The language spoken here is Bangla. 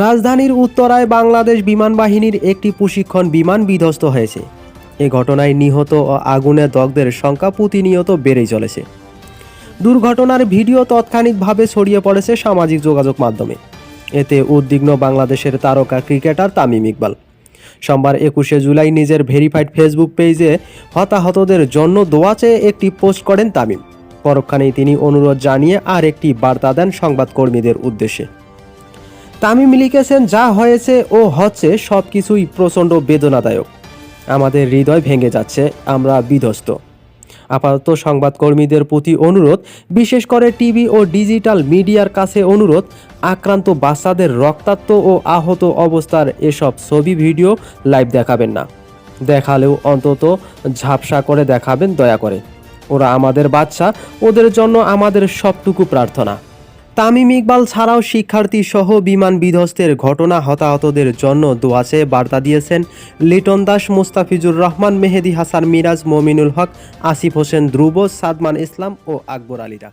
রাজধানীর উত্তরায় বাংলাদেশ বিমান বাহিনীর একটি প্রশিক্ষণ বিমান বিধ্বস্ত হয়েছে। এ ঘটনায় নিহত ও আগুনে দগ্ধের সংখ্যা প্রতিনিয়ত বেড়েই চলেছে। দুর্ঘটনার ভিডিও তাৎক্ষণিকভাবে ছড়িয়ে পড়েছে সামাজিক যোগাযোগ মাধ্যমে। এতে উদ্বিগ্ন বাংলাদেশের তারকা ক্রিকেটার তামিম ইকবাল। সোমবার একুশে জুলাই নিজের ভেরিফাইড ফেসবুক পেজে হতাহতদের জন্য দোয়া চেয়ে একটি পোস্ট করেন তামিম। পরক্ষণেই তিনি অনুরোধ জানিয়ে আর একটি বার্তা দেন সংবাদকর্মীদের উদ্দেশ্যে। তামিম লিখেছেন, যা হয়েছে ও হচ্ছে সব কিছুই প্রচণ্ড বেদনাদায়ক। আমাদের হৃদয় ভেঙে যাচ্ছে, আমরা বিধ্বস্ত। আপাতত সংবাদকর্মীদের প্রতি অনুরোধ, বিশেষ করে টিভি ও ডিজিটাল মিডিয়ার কাছে অনুরোধ, আক্রান্ত বাচ্চাদের রক্তাক্ত ও আহত অবস্থার এসব ছবি ভিডিও লাইভ দেখাবেন না। দেখালেও অন্তত ঝাপসা করে দেখাবেন, দয়া করে। ওরা আমাদের বাচ্চা, ওদের জন্য আমাদের সবটুকু প্রার্থনা। তামিম ইকবাল ছাড়াও শিক্ষার্থী সহ বিমান বিধ্বস্তের ঘটনা হতাহতদের জন্য দোয়াশে বার্তা দিয়েছেন লিটন দাস, মুস্তাফিজুর রহমান, মেহেদি হাসান, মিরাজ, মমিনুল হক, আসিফ হোসেন ধ্রুব, সাদমান ইসলাম ও আকবর আলীরা।